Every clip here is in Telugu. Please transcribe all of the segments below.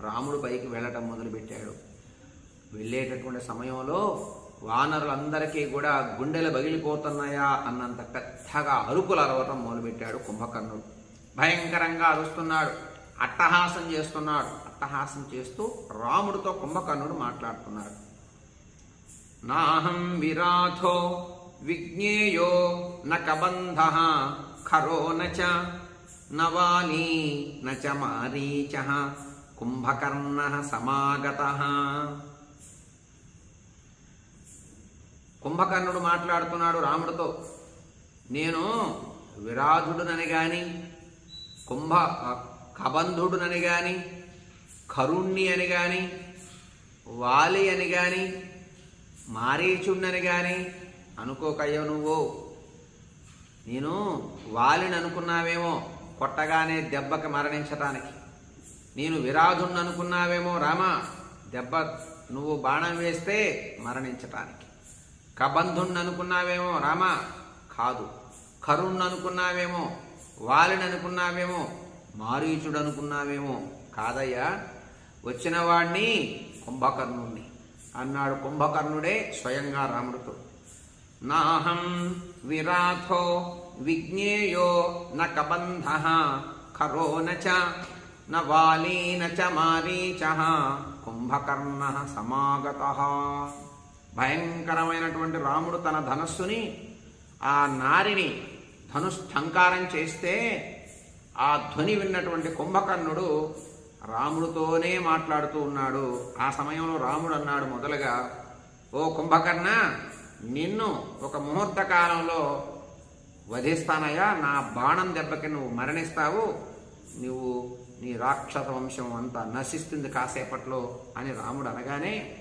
రాముడు పైకి వెళ్ళటం మొదలుపెట్టాడు. వెళ్ళేటటువంటి సమయంలో వానరులందరికీ కూడా గుండెలు బగిలిపోతున్నాయా అన్నంత పెద్దగా అరుపులు అరవటం మొదలుపెట్టాడు కుంభకర్ణుడు. భయంకరంగా అరుస్తున్నాడు. అట్టహాసం చేస్తున్నాడు. అట్టహాసం చేస్తూ రాముడితో కుంభకర్ణుడు మాట్లాడుతున్నాడు. నాహం విరాథో విజ్ఞేయో న ఖరో నచ నవాలీ నచ మారీచ కుంభకర్ణ సమాగత. కుంభకర్ణుడు మాట్లాడుతున్నాడు రాముడితో నేను విరాధుడునని గాని కుంభ కబంధుడునని గాని కరుణ్ణి అని గాని వాలి అని గాని మారీచుణ్ణని గాని అనుకోకయ్యో నువ్వు. నేను వాలిని అనుకున్నావేమో కొట్టగానే దెబ్బకి మరణించటానికి. నేను విరాధుణ్ణి అనుకున్నావేమో రామా. దెబ్బ నువ్వు బాణం వేస్తే మరణించటానికి. కబంధుణ్ణి అనుకున్నావేమో రామా. కాదు కరుణ్ణి అనుకున్నావేమో వాలిని అనుకున్నావేమో మారీచుడు అనుకున్నావేమో కాదయ్యా. వచ్చిన వాణ్ణి కుంభకర్ణుణ్ణి అన్నాడు కుంభకర్ణుడే స్వయంగా రాముడితో నాహం విరాథో విజ్ఞేయో న కబంధ ఖరో నచ న వాలీ నచ కుంభకర్ణ సమాగత. భయంకరమైనటువంటి రాముడు తన ధనస్సుని ఆ నారిని ధనుష్ఠంకారం చేస్తే ఆ ధ్వని విన్నటువంటి కుంభకర్ణుడు రాముడితోనే మాట్లాడుతూ ఉన్నాడు. ఆ సమయంలో రాముడు అన్నాడు మొదలుగా ఓ కుంభకర్ణ నిన్ను ఒక ముహూర్త కాలంలో వధిస్తానయ్యా. నా బాణం దెబ్బకి నువ్వు మరణిస్తావు. నువ్వు నీ రాక్షస వంశం అంతా నశిస్తుంది కాసేపట్లో అని రాముడు అనగానే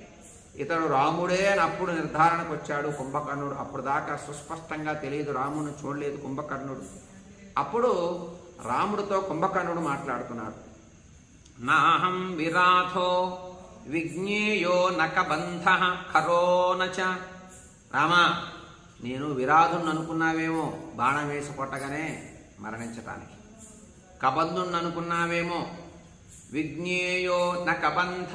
ఇతడు రాముడే అని అప్పుడు నిర్ధారణకు వచ్చాడు కుంభకర్ణుడు. అప్పుడు దాకా సుస్పష్టంగా తెలియదు రాముడిని చూడలేదు కుంభకర్ణుడు. అప్పుడు రాముడితో కుంభకర్ణుడు మాట్లాడుతున్నాడు. నాహం విరాథో విజ్ఞేయో నకబంధ కరోనచ రామా నేను విరాధుని అనుకున్నావేమో బాణం వేసి కొట్టగానే మరణించటానికి. కబంధుని అనుకున్నావేమో విజ్ఞేయో న కబంధ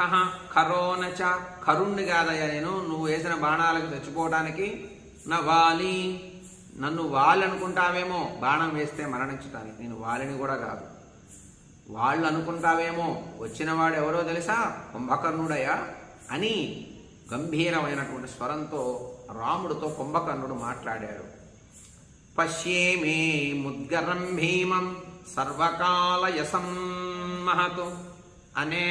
ఖరోనచ ఖరుణ్ణి కాదయ్యా నేను. నువ్వు వేసిన బాణాలకు చచ్చిపోవడానికి నా వాలి. నన్ను వాళ్ళనుకుంటావేమో బాణం వేస్తే మరణించటానికి. నేను వాలిని కూడా కాదు. వాళ్ళు అనుకుంటావేమో వచ్చినవాడు ఎవరో తెలుసా? కుంభకర్ణుడయ్యా అని గంభీరమైనటువంటి స్వరంతో రాముడితో కుంభకర్ణుడు మాట్లాడాడు. పశ్యేమే ముద్గరం భీమం సర్వకాలయసం మహతు అనే